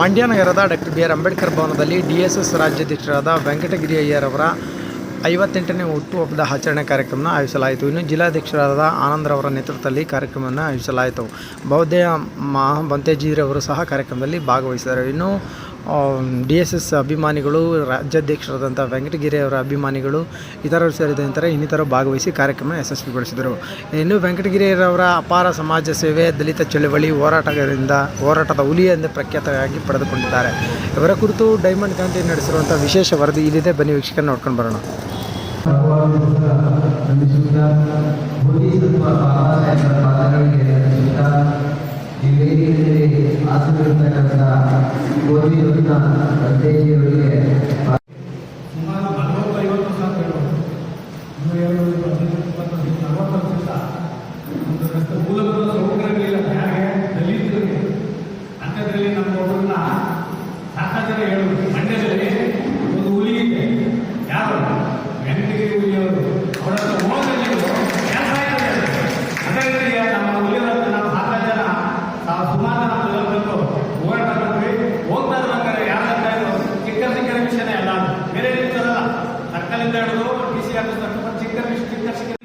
ಮಂಡ್ಯ ನಗರದ doctor B R Ambedkar ಭವನದಲ್ಲಿ D S S ರಾಜ್ಯಾಧ್ಯಕ್ಷರಾದ ವೆಂಕಟಗಿರಿ ಅಯ್ಯರವರ ಐವತ್ತೆಂಟನೇ ಹುಟ್ಟುಹಬ್ಬದ ಆಚರಣೆ ಕಾರ್ಯಕ್ರಮನ ಆಯೋಜಿಸಲಾಯಿತು. ಇನ್ನು ಜಿಲ್ಲಾಧ್ಯಕ್ಷರಾದ ಆನಂದ್ರವರ ನೇತೃತ್ವದಲ್ಲಿ ಕಾರ್ಯಕ್ರಮವನ್ನು ಆಯೋಜಿಸಲಾಯಿತು. ಬೌದ್ಧ ಮಹಾ ಬಂತೇಜಿರವರು ಸಹ ಕಾರ್ಯಕ್ರಮದಲ್ಲಿ ಭಾಗವಹಿಸಿದರು. ಇನ್ನು ಡಿ ಎಸ್ ಎಸ್ ಅಭಿಮಾನಿಗಳು ರಾಜ್ಯಾಧ್ಯಕ್ಷರಾದಂಥ ವೆಂಕಟಗಿರಿ ಅವರ ಅಭಿಮಾನಿಗಳು ಇತರರು ಸೇರಿದಂತೆ ಇನ್ನಿತರ ಭಾಗವಹಿಸಿ ಕಾರ್ಯಕ್ರಮ ಯಶಸ್ವಿಗೊಳಿಸಿದರು. ಇನ್ನು ವೆಂಕಟಗಿರಿಯರವರ ಅಪಾರ ಸಮಾಜ ಸೇವೆ, ದಲಿತ ಚಳುವಳಿ ಹೋರಾಟಗಾರರಿಂದ ಹೋರಾಟದ ಹುಲಿ ಎಂದು ಪ್ರಖ್ಯಾತರಾಗಿ ಪಡೆದುಕೊಂಡಿದ್ದಾರೆ. ಇವರ ಕುರಿತು ಡೈಮಂಡ್ ಕ್ಯಾಂಟಿ ನಡೆಸಿರುವಂಥ ವಿಶೇಷ ವರದಿ ಇಲ್ಲಿದೆ. ಬನ್ನಿ ವೀಕ್ಷಕ ನೋಡ್ಕೊಂಡು ಬರೋಣ. गोविंद का संदेश ಹೇಳಿದರು ಡಿ ಸಿ ಆಫೀಸ್ನ ತುಂಬ ಚಿಕ್ಕ ಚಿಕ್ಕ